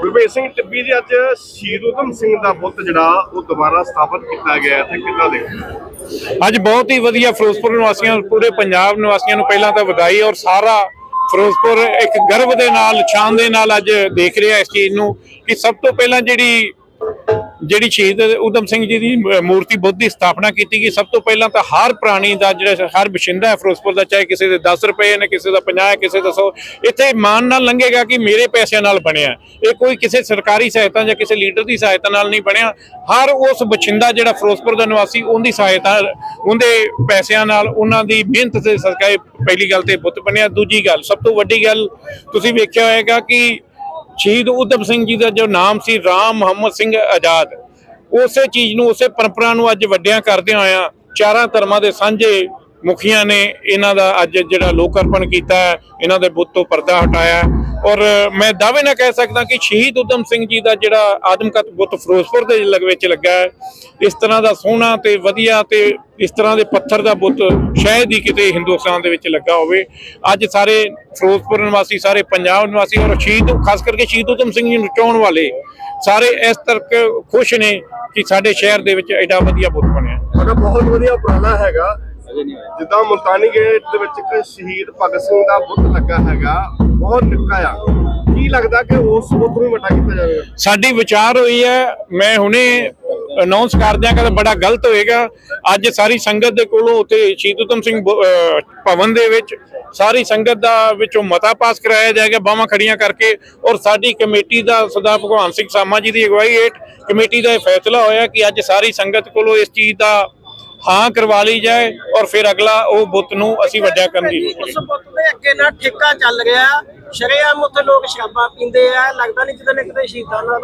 ਗੁਰਭੇਜ ਸਿੰਘ ਟਿੱਬੀ ਜੀ, ਅੱਜ ਸ਼ਹੀਦ ਊਧਮ ਸਿੰਘ ਦਾ ਬੁੱਤ ਜਿਹੜਾ, ਉਹ ਦੁਬਾਰਾ ਸਥਾਪਿਤ ਕੀਤਾ ਗਿਆ ਤੇ ਕਿੱਦਾਂ ਦੇ ਅੱਜ ਬਹੁਤ ਹੀ ਵਧੀਆ ਫਿਰੋਜ਼ਪੁਰ ਨਿਵਾਸੀਆਂ, ਪੂਰੇ ਪੰਜਾਬ ਨਿਵਾਸੀਆਂ ਨੂੰ ਪਹਿਲਾਂ ਤਾਂ ਵਧਾਈ ਔਰ ਸਾਰਾ ਫਿਰੋਜ਼ਪੁਰ ਇੱਕ ਗਰਵ ਦੇ ਨਾਲ ਸ਼ਾਨ ਦੇ ਨਾਲ ਅੱਜ ਦੇਖ ਰਿਹਾ ਇਸ ਚੀਜ਼ ਨੂੰ ਕਿ ਸਭ ਤੋਂ ਪਹਿਲਾਂ ਜਿਹੜੀ ਜਿਹੜੀ ਸ਼ਹੀਦ ਊਧਮ ਸਿੰਘ ਜੀ ਦੀ ਮੂਰਤੀ ਬੁੱਧ ਦੀ ਸਥਾਪਨਾ ਕੀਤੀ ਗਈ, ਸਭ ਤੋਂ ਪਹਿਲਾਂ ਤਾਂ ਹਰ ਪ੍ਰਾਣੀ ਦਾ ਜਿਹੜਾ ਹਰ ਬਸ਼ਿੰਦਾ ਹੈ ਫਿਰੋਜ਼ਪੁਰ ਦਾ, ਚਾਹੇ ਕਿਸੇ ਦੇ 10 ਰੁਪਏ ਨੇ, ਕਿਸੇ ਦਾ 50 ਕਿਸੇ ਦਾ 100 ਇੱਥੇ ਮਾਨ ਨਾਲ ਲੰਘੇਗਾ ਕਿ ਮੇਰੇ ਪੈਸਿਆਂ ਨਾਲ ਬਣਿਆ। ਇਹ ਕੋਈ ਕਿਸੇ ਸਰਕਾਰੀ ਸਹਾਇਤਾ ਜਾਂ ਕਿਸੇ ਲੀਡਰ ਦੀ ਸਹਾਇਤਾ ਨਾਲ ਨਹੀਂ ਬਣਿਆ। ਹਰ ਉਸ ਬਛਿੰਦਾ ਜਿਹੜਾ ਫਿਰੋਜ਼ਪੁਰ ਦਾ ਨਿਵਾਸੀ, ਉਹਦੀ ਸਹਾਇਤਾ, ਉਹਦੇ ਪੈਸਿਆਂ ਨਾਲ, ਉਹਨਾਂ ਦੀ ਮਿਹਨਤ ਦੇ ਸਦਕਾ ਪਹਿਲੀ ਗੱਲ ਤੇ ਬੁੱਤ ਬਣਿਆ। ਦੂਜੀ ਗੱਲ, ਸਭ ਤੋਂ ਵੱਡੀ ਗੱਲ ਤੁਸੀਂ ਵੇਖਿਆ ਹੋਏਗਾ ਕਿ ਸ਼ਹੀਦ ਊਧਮ ਸਿੰਘ ਜੀ ਦਾ ਜੋ ਨਾਮ ਸੀ, ਰਾਮ ਮੁਹੰਮਦ ਸਿੰਘ ਆਜ਼ਾਦ, ਉਸੇ ਚੀਜ਼ ਨੂੰ, ਉਸੇ ਪਰੰਪਰਾ ਨੂੰ ਅੱਜ ਵੱਡਿਆਂ ਕਰਦਿਆਂ ਹੋਇਆਂ ਚਾਰਾਂ ਧਰਮਾਂ ਦੇ ਸਾਂਝੇ ਮੁਖੀਆਂ ਨੇ ਇਹਨਾਂ ਦਾ ਅੱਜ ਜਿਹੜਾ ਲੋਕ ਅਰਪਣ ਕੀਤਾ ਇਹਨਾਂ ਦੇ ਬੁੱਤ ਤੋਂ ਪਰਦਾ ਹਟਾਇਆ ਔਰ ਮੈਂ ਦਾਅਵੇ ਨਾਲ ਕਹਿ ਸਕਦਾ ਕਿ ਸ਼ਹੀਦ ਊਧਮ ਸਿੰਘ ਜੀ ਦਾ ਜਿਹੜਾ ਆਦਮਕਤ ਬੁੱਤ ਫਿਰੋਜ਼ਪੁਰ ਦੇ ਲਗ ਵਿੱਚ ਲੱਗਾ ਹੈ, ਇਸ ਤਰ੍ਹਾਂ ਦਾ ਸੋਹਣਾ ਤੇ ਵਧੀਆ ਤੇ ਇਸ ਤਰ੍ਹਾਂ ਦੇ ਪੱਥਰ ਦਾ ਬੁੱਤ ਸ਼ਾਇਦ ਹੀ ਕਿਤੇ ਹਿੰਦੁਸਤਾਨ ਦੇ ਵਿੱਚ ਲੱਗਾ ਹੋਵੇ। ਅੱਜ ਸਾਰੇ ਫਿਰੋਜ਼ਪੁਰ ਨਿਵਾਸੀ, ਸਾਰੇ ਪੰਜਾਬ ਨਿਵਾਸੀ ਔਰ ਸ਼ਹੀਦ, ਖਾਸ ਕਰਕੇ ਸ਼ਹੀਦ ਊਧਮ ਸਿੰਘ ਜੀ ਨੂੰ ਚਾਹਣ ਵਾਲੇ ਸਾਰੇ ਇਸ ਤਰਕ ਖੁਸ਼ ਨੇ ਕਿ ਸਾਡੇ ਸ਼ਹਿਰ ਦੇ ਵਿੱਚ ਐਡਾ ਵਧੀਆ ਬੁੱਤ ਬਣਿਆ। ਤੁਹਾਡਾ ਬਹੁਤ ਵਧੀਆ ਉਪਰਾਲਾ ਹੈਗਾ। ਜਿੱਦਾਂ ਮੁਲਤਾਨੀ ਗੇਟ ਦੇ ਵਿੱਚ ਇੱਕ ਸ਼ਹੀਦ ਭਗਤ ਸਿੰਘ ਦਾ ਬੁੱਤ ਲੱਗਾ ਹੈਗਾ ਬਹੁਤ ਨਿੱਕਾ ਆ। ਕੀ ਲੱਗਦਾ ਕਿ ਉਸ ਬੁੱਤ ਨੂੰ ਵੱਡਾ ਕੀਤਾ ਜਾਵੇਗਾ ਸਾਡੀ ਵਿਚਾਰ ਹੋਈ ਹੈ ਮੈਂ ਹੁਣੇ ਅਨਾਉਂਸ ਕਰ ਦਿਆਂ ਕਿ ਬੜਾ ਗਲਤ ਹੋਏਗਾ। ਅੱਜ ਸਾਰੀ ਸੰਗਤ ਦੇ ਕੋਲੋਂ ਉੱਥੇ ਸ਼ਹੀਦ ਊਧਮ ਸਿੰਘ ਭਵਨ ਦੇ ਵਿੱਚ ਸਾਰੀ ਸੰਗਤ ਦਾ ਵਿੱਚੋਂ ਮਤਾ ਪਾਸ ਕਰਾਇਆ ਜਾਏਗਾ ਬਾਹਾਂ ਖੜੀਆਂ ਕਰਕੇ। ਔਰ ਸਾਡੀ ਕਮੇਟੀ ਦਾ ਸਰਦਾਰ ਭਗਵਾਨ ਸਿੰਘ ਸਾਮਾ ਜੀ ਦੀ ਅਗਵਾਈ ਹੇਠ ਕਮੇਟੀ ਦਾ ਇਹ ਫੈਸਲਾ ਹੋਇਆ ਕਿ ਅੱਜ ਸਾਰੀ ਸੰਗਤ ਕੋਲੋਂ ਇਸ ਚੀਜ਼ ਦਾ ਹਾਂ ਕਰਵਾ ਲਈ ਜਾਏ ਔਰ ਫਿਰ ਅਗਲਾ ਉਹ ਬੁੱਤ ਨੂੰ ਅਸੀਂ ਵੱਡਾ ਕਰਨ ਦੀ ਉਸ ਪੁੱਤ ਦੇ ਅੱਗੇ ਨਾ ਠੇਕਾ ਚੱਲ ਰਿਹਾ ਸ਼ਰੇਆਮ ਉੱਥੇ ਲੋਕ ਸ਼ਰਾਬਾਂ ਪੀਂਦੇ ਆ ਲੱਗਦਾ ਨਹੀਂ ਕਿਤੇ ਨਾ ਕਿਤੇ ਸ਼ਹੀਦਾਂ ਨਾਲ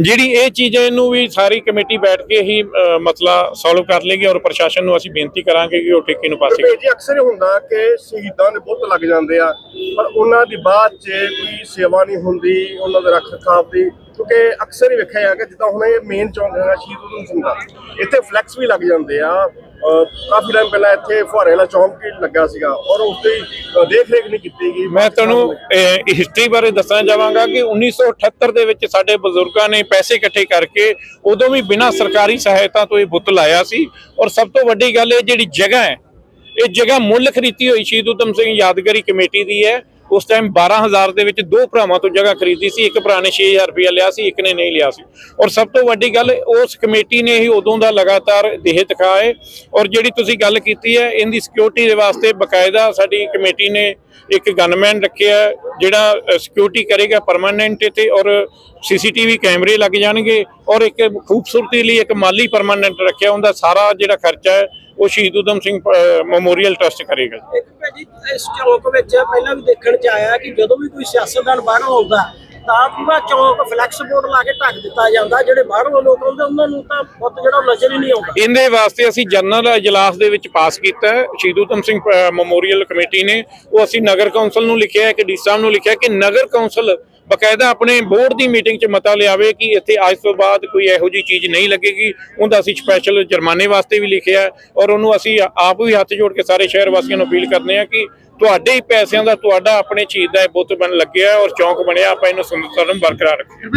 ਜਿਹੜੀ ਇਹ ਚੀਜ਼ ਇਹਨੂੰ ਵੀ ਸਾਰੀ ਕਮੇਟੀ ਬੈਠ ਕੇ ਹੀ ਮਸਲਾ ਸੋਲਵ ਕਰ ਲੇਗੀ ਔਰ ਪ੍ਰਸ਼ਾਸਨ ਨੂੰ ਅਸੀਂ ਬੇਨਤੀ ਕਰਾਂਗੇ ਕਿ ਉਹ ਠੇਕੇ ਨੂੰ ਪਾਸੇ ਜੀ ਅਕਸਰ ਇਹ ਹੁੰਦਾ ਕਿ ਸ਼ਹੀਦਾਂ ਦੇ ਬੁੱਤ ਲੱਗ ਜਾਂਦੇ ਆ ਪਰ ਉਹਨਾਂ ਦੀ ਬਾਅਦ 'ਚ ਕੋਈ ਸੇਵਾ ਨਹੀਂ ਹੁੰਦੀ ਉਹਨਾਂ ਦੇ ਰੱਖ ਰਖਾਵ ਦੀ ਕਿਉਂਕਿ ਅਕਸਰ ਹੀ ਵੇਖਿਆ ਜਾ ਜਿੱਦਾਂ ਹੁਣ ਇਹ ਮੇਨ ਚੌਂਕ ਹੈਗਾ ਸ਼ਹੀਦ ਊਧਮ ਸਿੰਘ ਦਾ, ਇੱਥੇ ਫਲੈਕਸ ਵੀ ਲੱਗ ਜਾਂਦੇ ਆ। ਕਾਫੀ ਟਾਈਮ ਪਹਿਲਾਂ ਇੱਥੇ ਫੁਹਾਰੇ ਵਾਲਾ ਚੌਂਕ ਲੱਗਾ ਸੀਗਾ ਔਰ ਉਸ ਦੀ ਦੇਖ ਰੇਖ ਨਹੀਂ ਕੀਤੀ ਗਈ। ਮੈਂ ਤੁਹਾਨੂੰ ਹਿਸਟਰੀ ਬਾਰੇ ਦੱਸਣਾ ਚਾਹਾਂਗਾ ਕਿ 1978 ਦੇ ਵਿੱਚ ਸਾਡੇ ਬਜ਼ੁਰਗਾਂ ਨੇ ਪੈਸੇ ਇਕੱਠੇ ਕਰਕੇ ਉਦੋਂ ਵੀ ਬਿਨਾਂ ਸਰਕਾਰੀ ਸਹਾਇਤਾ ਤੋਂ ਇਹ ਬੁੱਤ ਲਾਇਆ ਸੀ ਔਰ ਸਭ ਤੋਂ ਵੱਡੀ ਗੱਲ ਇਹ ਜਿਹੜੀ ਜਗ੍ਹਾ ਹੈ, ਇਹ ਜਗ੍ਹਾ ਮੁੱਲ ਖਰੀਦੀ ਹੋਈ ਸ਼ਹੀਦ ਊਧਮ ਸਿੰਘ ਯਾਦਗਾਰੀ ਕਮੇਟੀ ਦੀ ਹੈ। ਉਸ ਟਾਈਮ 12000 ਦੇ ਵਿੱਚ ਦੋ ਭਰਾਵਾਂ ਤੋਂ ਜਗ੍ਹਾ ਖਰੀਦੀ ਸੀ, ਇੱਕ ਭਰਾ ਨੇ 6000 ਰੁਪਇਆ ਲਿਆ ਸੀ, ਇੱਕ ਨੇ ਨਹੀਂ ਲਿਆ ਸੀ। ਔਰ ਸਭ ਤੋਂ ਵੱਡੀ ਗੱਲ, ਉਸ ਕਮੇਟੀ ਨੇ ਹੀ ਉਦੋਂ ਦਾ ਲਗਾਤਾਰ ਦੇਹ ਦਿਖਾਏ। ਔਰ ਜਿਹੜੀ ਤੁਸੀਂ ਗੱਲ ਕੀਤੀ ਹੈ, ਇਹਦੀ ਸਿਕਿਉਰਿਟੀ ਦੇ ਵਾਸਤੇ ਬਕਾਇਦਾ ਸਾਡੀ ਕਮੇਟੀ ਨੇ ਇੱਕ ਗਨਮੈਨ ਰੱਖਿਆ ਜਿਹੜਾ ਸਿਕਿਉਰਿਟੀ ਕਰੇਗਾ ਪਰਮਾਨੈਂਟ ਤੇ ਔਰ ਸੀਸੀਟੀਵੀ ਕੈਮਰੇ ਲੱਗ ਜਾਣਗੇ ਔਰ ਇੱਕ ਖੂਬਸੂਰਤੀ ਲਈ ਇੱਕ ਮਾਲੀ ਪਰਮਾਨੈਂਟ ਰੱਖਿਆ ਉਹਦਾ ਸਾਰਾ ਜਿਹੜਾ ਖਰਚਾ ਹੈ, ਉਹ ਸ਼ਹੀਦ ਊਧਮ ਸਿੰਘ ਮੈਮੋਰੀਅਲ ਟਰਸਟ ਕਰੇਗਾ। ਇੱਕ ਭਾਜੀ, ਇਸ ਚੌਂਕ ਵਿੱਚ ਪਹਿਲਾਂ ਵੀ ਦੇਖਣ ਚ ਆਇਆ ਕਿ ਜਦੋਂ ਵੀ ਕੋਈ ਸਿਆਸਤਦਾਨ ਬਾਹਰੋਂ ਆਉਂਦਾ ਤਾਂ ਪੂਰਾ ਚੌਂਕ ਫਲੈਕਸ ਬੋਰਡ ਲਾ ਕੇ ਢੱਕ ਦਿੱਤਾ ਜਾਂਦਾ, ਜਿਹੜੇ ਬਾਹਰੋਂ ਲੋਕ ਆਉਂਦੇ, ਉਹਨਾਂ ਨੂੰ ਤਾਂ ਬਹੁਤ ਜਿਹੜਾ ਨਜ਼ਰ ਹੀ ਨਹੀਂ ਆਉਂਦਾ। ਇਹਦੇ ਵਾਸਤੇ ਅਸੀਂ ਜਨਰਲ ਇਜਲਾਸ ਦੇ ਵਿੱਚ ਪਾਸ ਕੀਤਾ ਹੈ। ਸ਼ਹੀਦ ਉਤਮ ਸਿੰਘ ਮੈਮੋਰੀਅਲ ਕਮੇਟੀ ਨੇ, ਉਹ ਅਸੀਂ ਨਗਰ ਕੌਂਸਲ ਨੂੰ ਲਿਖਿਆ ਹੈ ਕਿ ਡੀ ਸਾਹਿਬ ਨੂੰ ਲਿਖਿਆ ਕਿ ਨਗਰ ਕੌਂਸਲ ਬਕਾਇਦਾ ਆਪਣੇ ਬੋਰਡ ਦੀ ਮੀਟਿੰਗ 'ਚ ਮਤਾ ਲਿਆਵੇ ਕਿ ਇੱਥੇ ਅੱਜ ਤੋਂ ਬਾਅਦ ਕੋਈ ਇਹੋ ਜੀ ਚੀਜ਼ ਨਹੀਂ ਲੱਗੇਗੀ। ਉਹਦਾ ਅਸੀਂ ਸਪੈਸ਼ਲ ਜੁਰਮਾਨੇ ਵਾਸਤੇ ਵੀ ਲਿਖਿਆ ਔਰ ਉਹਨੂੰ ਅਸੀਂ ਆਪ ਵੀ ਹੱਥ ਜੋੜ ਕੇ ਸਾਰੇ ਸ਼ਹਿਰ ਵਾਸੀਆਂ ਨੂੰ ਅਪੀਲ ਕਰਦੇ ਹਾਂ ਕਿ ਤੁਹਾਡੇ ਹੀ ਪੈਸਿਆਂ ਦਾ ਤੁਹਾਡਾ ਆਪਣੇ ਚੀਜ਼ ਦਾ ਇਹ ਬੁੱਤ ਬਣ ਲੱਗਿਆ ਔਰ ਚੌਂਕ ਬਣਿਆ, ਆਪਾਂ ਇਹਨੂੰ ਸੁੰਦਰਤਾ ਨੂੰ ਬਰਕਰਾਰ ਰੱਖੀਏ।